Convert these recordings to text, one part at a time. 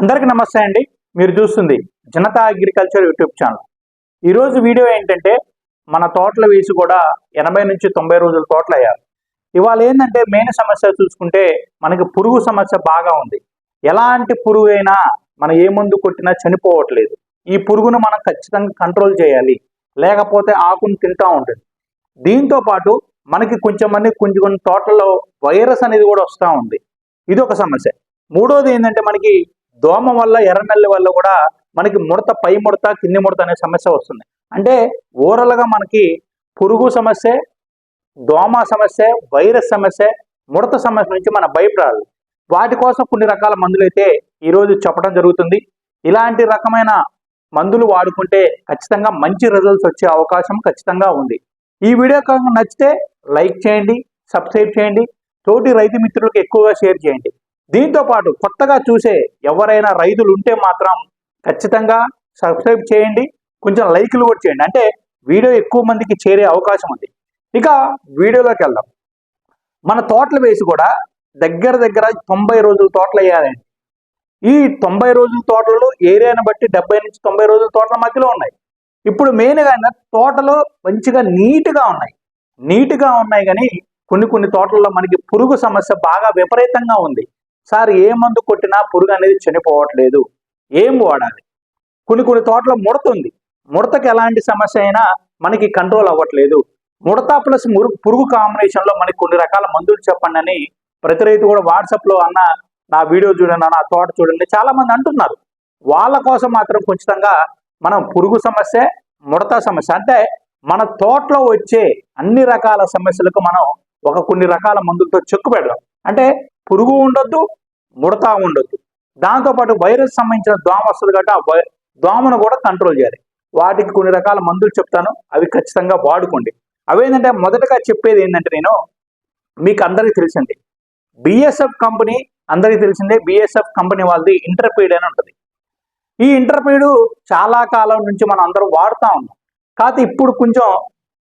అందరికీ నమస్తే అండి. మీరు చూస్తుంది జనతా అగ్రికల్చర్ యూట్యూబ్ ఛానల్. ఈరోజు వీడియో ఏంటంటే మన తోటలు వేసి కూడా ఎనభై నుంచి తొంభై రోజుల తోటలు అయ్యారు. ఇవాళ ఏంటంటే మెయిన్ సమస్య చూసుకుంటే మనకి పురుగు సమస్య బాగా ఉంది. ఎలాంటి పురుగు అయినా మనం ఏ మందు కొట్టినా చనిపోవట్లేదు. ఈ పురుగును మనం ఖచ్చితంగా కంట్రోల్ చేయాలి. లేకపోతే ఆకును తింటా ఉంటుంది. దీంతో పాటు మనకి కొంచెం మంది కొంచెం కొన్ని తోటల్లో వైరస్ అనేది కూడా వస్తూ ఉంది. ఇది ఒక సమస్య. మూడోది ఏంటంటే మనకి దోమ వల్ల ఎర్రనల్లి వల్ల కూడా మనకి ముడత పై ముడత కింది ముడత అనే సమస్య వస్తుంది. అంటే ఓవరాల్గా మనకి పురుగు సమస్య దోమ సమస్య వైరస్ సమస్య ముడత సమస్య నుంచి మన భయపడాలి వాటి కోసం కొన్ని రకాల మందులు అయితే ఈరోజు చెప్పడం జరుగుతుంది. ఇలాంటి రకమైన మందులు వాడుకుంటే ఖచ్చితంగా మంచి రిజల్ట్స్ వచ్చే అవకాశం ఖచ్చితంగా ఉంది. ఈ వీడియో నచ్చితే లైక్ చేయండి సబ్స్క్రైబ్ చేయండి. తోటి రైతు మిత్రులకు ఎక్కువగా షేర్ చేయండి. దీంతో పాటు కొత్తగా చూసే ఎవరైనా రైతులు ఉంటే మాత్రం ఖచ్చితంగా సబ్స్క్రైబ్ చేయండి కొంచెం లైక్లు కూడా చేయండి. అంటే వీడియో ఎక్కువ మందికి చేరే అవకాశం ఉంది. ఇక వీడియోలోకి వెళ్దాం. మన తోటలు వేసి కూడా దగ్గర దగ్గర తొంభై రోజుల తోటలు వేయాలండి ఈ తొంభై రోజుల తోటలు ఏరియాను బట్టి డెబ్బై నుంచి తొంభై రోజుల తోటల మధ్యలో ఉన్నాయి. ఇప్పుడు మెయిన్గా అయినా తోటలు మంచిగా నీట్గా ఉన్నాయి. నీట్గా ఉన్నాయి కానీ కొన్ని కొన్ని తోటల్లో మనకి పురుగు సమస్య బాగా విపరీతంగా ఉంది. సార్ ఏ మందు కొట్టినా పురుగు అనేది చనిపోవట్లేదు. ఏం వాడాలి? కొన్ని కొన్ని తోటలో ముడత ఉంది ముడతకు ఎలాంటి సమస్య అయినా మనకి కంట్రోల్ అవ్వట్లేదు. ముడత ప్లస్ పురుగు కాంబినేషన్లో మనకి కొన్ని రకాల మందులు చెప్పండి అని ప్రతి రైతు కూడా వాట్సాప్లో అన్న నా వీడియో చూడండి నా తోట చూడండి చాలా మంది అంటున్నారు. వాళ్ళ కోసం మాత్రం ఖచ్చితంగా మనం పురుగు సమస్య ముడత సమస్య అంటే మన తోటలో వచ్చే అన్ని రకాల సమస్యలకు మనం ఒక కొన్ని రకాల మందులతో చెక్కు పెడదాం అంటే పురుగు ఉండొద్దు ముడత ఉండొద్దు. దాంతోపాటు వైరస్ సంబంధించిన దోమ వస్తుంది కాబట్టి ఆ వై- దోమను కూడా కంట్రోల్ చేయాలి. వాటికి కొన్ని రకాల మందులు చెప్తాను అవి ఖచ్చితంగా వాడుకోండి. అవేంటంటే మొదటగా చెప్పేది ఏంటంటే నేను మీకు అందరికీ తెలిసింది. బిఎస్ఎఫ్ కంపెనీ అందరికీ తెలిసిందే బిఎస్ఎఫ్ కంపెనీ వాళ్ళది ఇంటర్పీడ్ అని ఉంటుంది. ఈ ఇంటర్పీడ్ చాలా కాలం నుంచి మనం అందరూ వాడుతూ ఉన్నాం. కాకపోతే ఇప్పుడు కొంచెం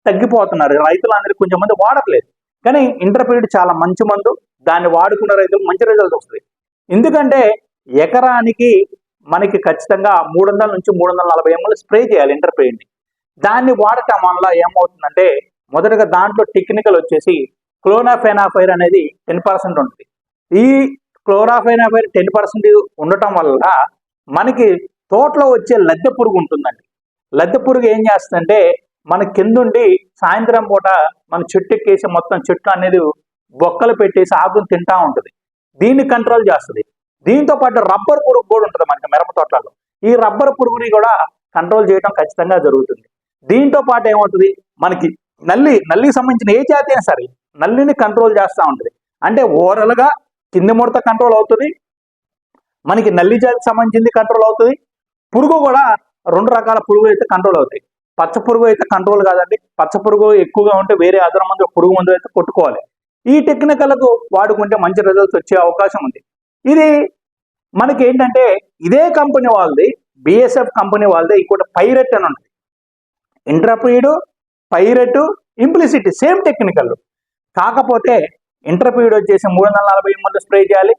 తగ్గిపోతున్నారు రైతులందరూ కొంచెం మంది వాడట్లేదు. కానీ ఇంటర్పీడ్ చాలా మంచి మందు దాన్ని వాడుకున్న రైతులు మంచి రిజల్ట్ వస్తుంది. ఎందుకంటే ఎకరానికి మనకి ఖచ్చితంగా మూడు వందల నుంచి మూడు వందల నలభై ఎంఎల్ స్ప్రే చేయాలి ఇంటర్పీడ్ని దాన్ని వాడటం వల్ల ఏమవుతుందంటే మొదటగా దాంట్లో టెక్నికల్ వచ్చేసి క్లోనాఫెనాఫైర్ అనేది టెన్ పర్సెంట్ ఉంటుంది. ఈ క్లోరాఫెనాఫైర్ టెన్ పర్సెంట్ ఉండటం వల్ల మనకి తోటలో వచ్చే లద్దె పురుగు ఉంటుందండి. లద్దె పురుగు ఏం చేస్తుందంటే మన కిందుండి సాయంత్రం పూట మన చెట్టు ఎక్కేసి మొత్తం చెట్టు అనేది బొక్కలు పెట్టేసి ఆకును తింటా ఉంటుంది. దీన్ని కంట్రోల్ చేస్తుంది. దీంతో పాటు రబ్బర్ పురుగు కూడా ఉంటుంది మనకి మిరప తోటలలో. ఈ రబ్బర్ పురుగుని కూడా కంట్రోల్ చేయడం ఖచ్చితంగా జరుగుతుంది. దీంతో పాటు ఏమవుతుంది? మనకి నల్లి నల్లికి సంబంధించిన ఏ జాతి అయినా సరే నల్లిని కంట్రోల్ చేస్తూ ఉంటుంది. అంటే ఓవరాల్గా కింది ముడత కంట్రోల్ అవుతుంది. మనకి నల్లి జాతికి సంబంధించింది కంట్రోల్ అవుతుంది. పురుగు కూడా రెండు రకాల పురుగులు అయితే కంట్రోల్ అవుతాయి. పచ్చ పురుగు అయితే కంట్రోల్ కాదండి. పచ్చ పురుగు ఎక్కువగా ఉంటే వేరే అదన మందు పురుగు మందు అయితే కొట్టుకోవాలి. ఈ టెక్నికలకు వాడుకుంటే మంచి రిజల్ట్స్ వచ్చే అవకాశం ఉంది. ఇది మనకి ఏంటంటే ఇదే కంపెనీ వాళ్ళది బిఎస్ఎఫ్ కంపెనీ వాళ్ళది ఇంకోటి పైరెట్ అని ఉంటుంది. Interpreted pirate implicitly same technical కాకపోతే ఇంటర్పీడ్ వచ్చేసి మూడు వందల నలభై మంది స్ప్రే చేయాలి.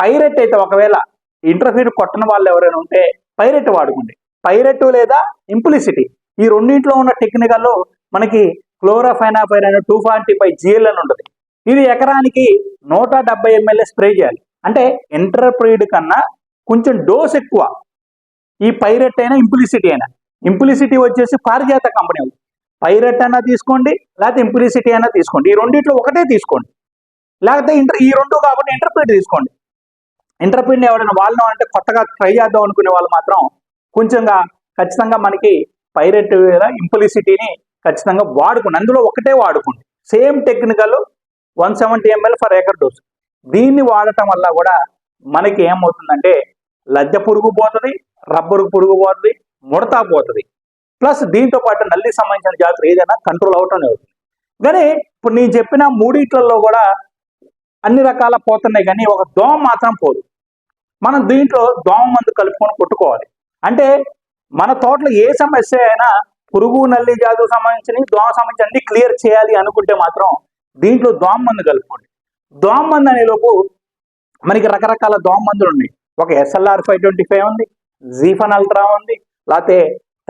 పైరెట్ అయితే ఒకవేళ ఇంటర్ఫీడ్ కొట్టని వాళ్ళు ఎవరైనా ఉంటే పైరెట్ వాడుకోండి. పైరెట్ లేదా ఇంప్లిసిటీ ఈ రెండింటిలో ఉన్న టెక్నికల్ మనకి క్లోరోఫైనాపైర్ అనే టూ ఫార్టీ ఫైవ్ జిఎల్ అని ఉంటుంది. ఇది ఎకరానికి నూట డెబ్బై ఎంఎల్ఏ స్ప్రే చేయాలి. అంటే ఇంటర్ప్రీడ్ కన్నా కొంచెం డోస్ ఎక్కువ. ఈ పైరెట్ అయినా ఇంప్లిసిటీ అయినా. ఇంప్లిసిటీ వచ్చేసి పారిజాత కంపెనీ ఉంది పైరెట్ అయినా తీసుకోండి లేకపోతే ఇంప్లిసిటీ అయినా తీసుకోండి. ఈ రెండిట్లో ఒకటే తీసుకోండి. లేకపోతే ఇంటర్ ఈ రెండు కాబట్టి ఇంటర్ప్రీట్ తీసుకోండి. ఇంటర్ప్రీట్ని ఎవరైనా వాళ్ళను అంటే కొత్తగా ట్రై చేద్దాం అనుకునే వాళ్ళు మాత్రం కొంచెంగా ఖచ్చితంగా మనకి పైరెట్ ఇంప్లిసిటీని ఖచ్చితంగా వాడుకోండి. అందులో ఒకటే వాడుకోండి. Same technical one seventy ml for acre dose. దీన్ని వాడటం వల్ల కూడా మనకి ఏమవుతుందంటే లద్దె పురుగు పోతుంది రబ్బరు పురుగు పోతుంది ముడత పోతుంది. ప్లస్ దీంతో పాటు నల్లి సంబంధించిన జాతులు ఏదైనా కంట్రోల్ అవటం అవుతుంది కానీ ఇప్పుడు నేను చెప్పిన మూడిట్లలో కూడా అన్ని రకాల పోతున్నాయి కానీ ఒక దోమ మాత్రం పోదు. మనం దీంట్లో దోమ మందు కలుపుకొని కొట్టుకోవాలి. అంటే మన తోటలో ఏ సమస్య అయినా పురుగు నల్లి జాతుకు సంబంధించిన దోమ సంబంధించి అన్ని క్లియర్ చేయాలి అనుకుంటే మాత్రం దీంట్లో దోమ మందు కలుపుకోండి. దోమ మందు అనే లోపు మనకి రకరకాల దోమ మందులు ఉన్నాయి. ఒక ఎస్ఎల్ఆర్ ఫైవ్ ట్వంటీ ఫైవ్ ఉంది జీఫన్ అల్ట్రా ఉంది లేకపోతే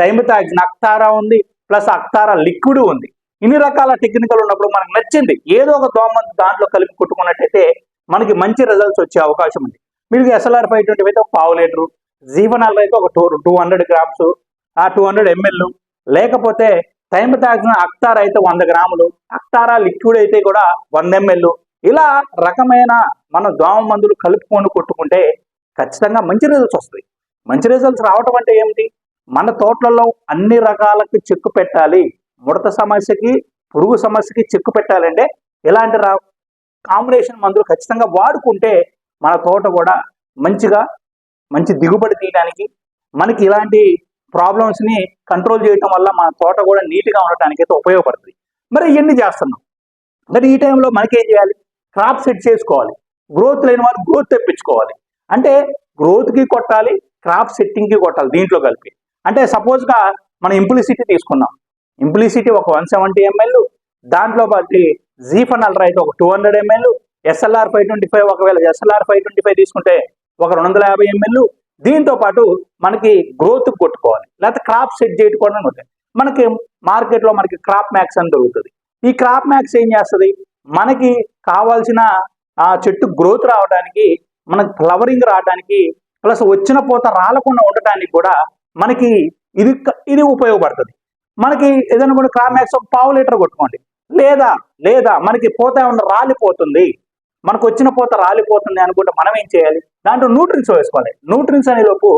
థైమితాక్స్ అక్తారా ఉంది ప్లస్ అక్తారా లిక్విడ్ ఉంది. ఇన్ని రకాల టెక్నికల్ ఉన్నప్పుడు మనకు నచ్చింది. ఏదో ఒక దోమందు దాంట్లో కలిపి కొట్టుకున్నట్టయితే మనకి మంచి రిజల్ట్స్ వచ్చే అవకాశం ఉంది. మీకు ఎస్ఎల్ఆర్ ఫైవ్ ట్వంటీ అయితే ఒక పావు లీటరు జీవనాలు అయితే ఒక టూ టూ హండ్రెడ్ గ్రామ్స్ ఆ టూ హండ్రెడ్ ఎంఎల్ లేకపోతే టైం తాగిన అక్తారా అయితే వంద గ్రాములు అక్తారా లిక్విడ్ అయితే కూడా వంద ఎంఎల్ ఇలా రకమైన మన దోమ మందులు కలుపుకొని కొట్టుకుంటే ఖచ్చితంగా మంచి రిజల్ట్స్ వస్తాయి. మంచి రిజల్ట్స్ రావటం అంటే ఏమిటి? మన తోటలలో అన్ని రకాలకు చెక్కు పెట్టాలి. ముడత సమస్యకి పురుగు సమస్యకి చెక్కు పెట్టాలంటే ఇలాంటి కాంబినేషన్ మందులు ఖచ్చితంగా వాడుకుంటే మన తోట కూడా మంచిగా మంచి దిగుబడి తీయడానికి మనకి ఇలాంటి ప్రాబ్లమ్స్ని కంట్రోల్ చేయటం వల్ల మన తోట కూడా నీట్గా ఉండటానికి అయితే ఉపయోగపడుతుంది. మరి ఇవన్నీ చేస్తున్నాం. మరి ఈ టైంలో మనకేం చేయాలి? క్రాప్ సెట్ చేసుకోవాలి. గ్రోత్ లేని వాళ్ళు గ్రోత్ తెప్పించుకోవాలి. అంటే గ్రోత్కి కొట్టాలి క్రాప్ సెట్టింగ్కి కొట్టాలి దీంట్లో కలిపి. అంటే సపోజ్గా మనం ఇంప్లిసిటీ తీసుకున్నాం. ఇంప్లిసిటీ ఒక వన్ సెవెంటీ ఎంఎల్ దాంట్లో బట్టి జీఫన్ అల్ట్రా ఒక two hundred ml SLR five twenty five ఒకవేళ ఎస్ఎల్ఆర్ ఫైవ్ ట్వంటీ ఫైవ్ తీసుకుంటే ఒక రెండు వందల యాభై ఎంఎల్ దీంతో పాటు మనకి గ్రోత్ కొట్టుకోవాలి. లేకపోతే క్రాప్ సెట్ చేసుకోవడం ఉంటుంది మనకి మార్కెట్లో మనకి క్రాప్ మ్యాక్స్ అని దొరుకుతుంది. ఈ క్రాప్ మ్యాక్స్ ఏం చేస్తుంది? మనకి కావాల్సిన ఆ చెట్టు గ్రోత్ రావడానికి మనకి ఫ్లవరింగ్ రావడానికి ప్లస్ వచ్చిన పూత రాలకుండా ఉండటానికి కూడా మనకి ఇది ఇది ఉపయోగపడుతుంది. మనకి ఏదైనా కూడా క్రాప్ మ్యాక్స్ ఒక పావు లీటర్ కొట్టుకోండి. లేదా లేదా మనకి పూత ఏమన్నా రాలిపోతుంది మనకు వచ్చిన పూత రాలిపోతుంది అనుకుంటే మనం ఏం చేయాలి? దాంట్లో న్యూట్రిన్స్ వేసుకోవాలి. న్యూట్రిన్స్ అనే లోపు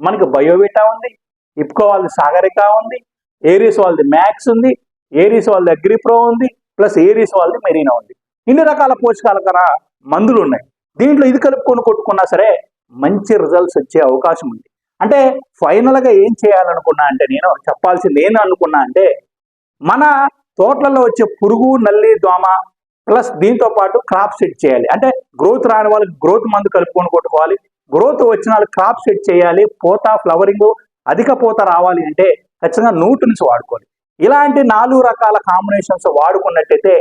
మనకి బయోవిటా ఉంది ఇప్కో వాళ్ళది సాగరిక ఉంది ఏరీస్ వాళ్ళది మ్యాక్స్ ఉంది ఏరీస్ వాళ్ళది అగ్రిప్రో ఉంది ప్లస్ ఏరీస్ వాళ్ళది మెరీనా ఉంది. ఇన్ని రకాల పోషకాల మందులు ఉన్నాయి దీంట్లో ఇది కలుపుకొని కొట్టుకున్నా సరే మంచి రిజల్ట్స్ వచ్చే అవకాశం ఉంది. అంటే ఫైనల్గా ఏం చేయాలనుకున్నా అంటే నేను చెప్పాల్సింది ఏం అనుకున్నా అంటే మన తోటలలో వచ్చే పురుగు నల్లి దోమ ప్లస్ దీంతో పాటు క్రాప్ సెట్ చేయాలి. అంటే గ్రోత్ రాని వాళ్ళకి గ్రోత్ మందు కలుపుకొని కొట్టుకోవాలి. గ్రోత్ వచ్చిన వాళ్ళు క్రాప్ సెట్ చేయాలి. పూత ఫ్లవరింగ్ అధిక పూత రావాలి అంటే ఖచ్చితంగా నుంచి వాడుకోవాలి. ఇలాంటి నాలుగు రకాల కాంబినేషన్స్ వాడుకున్నట్టయితే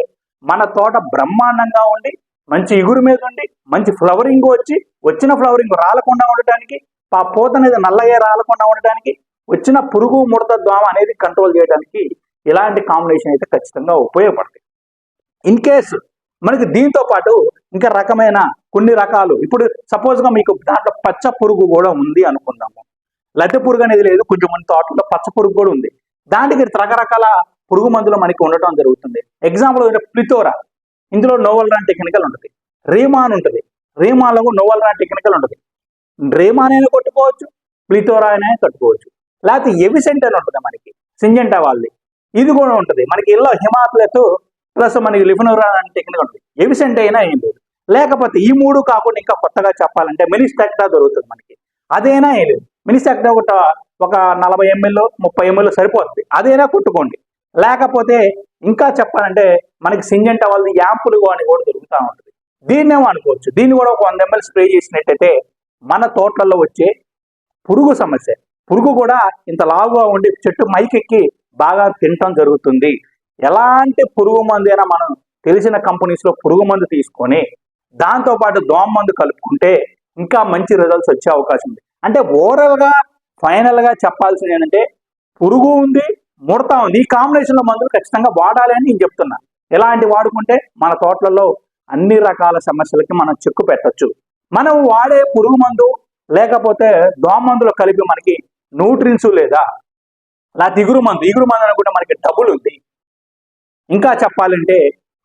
మన తోట బ్రహ్మాండంగా ఉండి మంచి ఇగురు మీద ఉండి మంచి ఫ్లవరింగ్ వచ్చి వచ్చిన ఫ్లవరింగ్ రాలకుండా ఉండటానికి ఆ పూత అనేది నల్లగా రాలకుండా ఉండటానికి వచ్చిన పురుగు ముడత దోమ అనేది కంట్రోల్ చేయడానికి ఇలాంటి కాంబినేషన్ అయితే ఖచ్చితంగా ఉపయోగపడుతుంది ఇన్ కేస్ మనకి దీంతో పాటు ఇంకా రకమైన కొన్ని రకాలు. ఇప్పుడు సపోజ్గా మీకు దాంట్లో పచ్చ పురుగు కూడా ఉంది అనుకుందాము. లద్దె పురుగు అనేది లేదు కొంచెం మన తోటలో పచ్చ పురుగు కూడా ఉంది. దానికి రకరకాల పురుగు మందులు మనకి ఉండటం జరుగుతుంది. ఎగ్జాంపుల్ ప్లితోరా ఇందులో నోవల్ రాన్ టెక్నికల్ ఉంటుంది. రీమాన్ ఉంటుంది. రీమాన్లో నోవల్ రాన్ టెక్నికల్ ఉంటుంది. రేమాన్ అయినా కొట్టుకోవచ్చు ప్లితోరా అయినా కట్టుకోవచ్చు. లేకపోతే ఎవిసెంట్ అని ఉంటుంది మనకి సింజెంటా వాళ్ళది. ఇది కూడా ఉంటుంది. మనకి ఇల్లు హిమాప్లెస్ ప్లస్ మనకి లిఫనోరా అనే టెక్నిక్ ఉంటుంది. ఎవిసెంట్ అయినా ఏం లేదు. లేకపోతే ఈ మూడు కాకుండా ఇంకా కొత్తగా చెప్పాలంటే మినిస్టాక్టా దొరుకుతుంది మనకి. అదైనా ఏం లేదు. మినిస్టాక్టా ఒక ఒక నలభై ఎంఎల్ ముప్పై ఎంఎల్ సరిపోతుంది. అదైనా కొట్టుకోండి. లేకపోతే ఇంకా చెప్పాలంటే మనకి సింజెంటా వాళ్ళది యాంపులు అని కూడా దొరుకుతూ ఉంటుంది. దీన్నేమో అనుకోవచ్చు. దీన్ని కూడా ఒక వంద ఎంఎల్ స్ప్రే చేసినట్టయితే మన తోటలలో వచ్చే పురుగు సమస్య. పురుగు కూడా ఇంత లావుగా ఉండి చెట్టు మైకెక్కి బాగా తినటం జరుగుతుంది. ఎలాంటి పురుగు మందు అయినా మనం తెలిసిన కంపెనీస్లో పురుగు మందు తీసుకొని దాంతో పాటు దోమ మందు కలుపుకుంటే ఇంకా మంచి రిజల్ట్స్ వచ్చే అవకాశం ఉంది. అంటే ఓవరాల్గా ఫైనల్గా చెప్పాల్సింది ఏంటంటే పురుగు ఉంది ముడత ఉంది. ఈ కాంబినేషన్లో మందులు ఖచ్చితంగా వాడాలి అని నేను చెప్తున్నా. ఎలాంటి వాడుకుంటే మన తోటలలో అన్ని రకాల సమస్యలకి మనం చెక్కు పెట్టచ్చు. మనం వాడే పురుగు మందు లేకపోతే దోమ మందులు కలిపి మనకి న్యూట్రిన్స్ లేదా అలా దిగురు మందు ఇగురు మందు అనుకుంటే మనకి డబ్బులు ఉంది. ఇంకా చెప్పాలంటే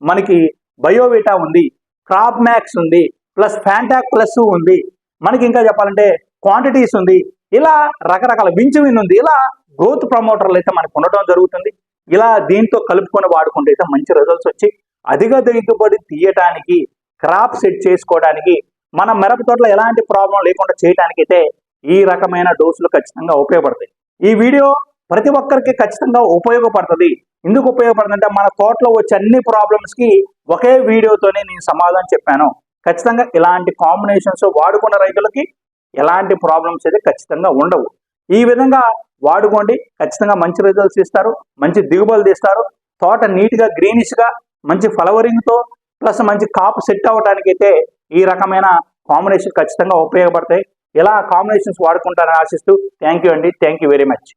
మనకి బయోవిటా ఉంది క్రాప్ మ్యాక్స్ ఉంది ప్లస్ ఫ్యాంటాక్ ప్లస్ ఉంది మనకి ఇంకా చెప్పాలంటే క్వాంటిటీస్ ఉంది ఇలా రకరకాల వించువిన్ ఉంది ఇలా గ్రోత్ ప్రమోటర్లు అయితే మనకు ఉండటం జరుగుతుంది. ఇలా దీంతో కలుపుకొని వాడుకుంటే అయితే మంచి రిజల్ట్స్ వచ్చి అధిక దిగుబడి తీయటానికి క్రాప్ సెట్ చేసుకోవడానికి మన మిరప తోటలో ఎలాంటి ప్రాబ్లం లేకుండా చేయడానికి అయితే ఈ రకమైన డోసులు ఖచ్చితంగా ఉపయోగపడతాయి. ఈ వీడియో ప్రతి ఒక్కరికి ఖచ్చితంగా ఉపయోగపడుతుంది. ఎందుకు ఉపయోగపడుతుందంటే మన తోటలో వచ్చే అన్ని ప్రాబ్లమ్స్కి ఒకే వీడియోతోనే నేను సమాధానం చెప్పాను. ఖచ్చితంగా ఇలాంటి కాంబినేషన్స్ వాడుకున్న రైతులకి ఎలాంటి ప్రాబ్లమ్స్ అయితే ఖచ్చితంగా ఉండవు. ఈ విధంగా వాడుకోండి. ఖచ్చితంగా మంచి రిజల్ట్స్ ఇస్తారు. మంచి దిగుబడులు తీస్తారు. తోట నీట్గా గ్రీనిష్గా మంచి ఫ్లవరింగ్తో ప్లస్ మంచి కాపు సెట్ అవ్వడానికి అయితే ఈ రకమైన కాంబినేషన్ ఖచ్చితంగా ఉపయోగపడతాయి. ఇలా కాంబినేషన్స్ వాడుకుంటారని ఆశిస్తూ థ్యాంక్ యూ అండి. Thank you very much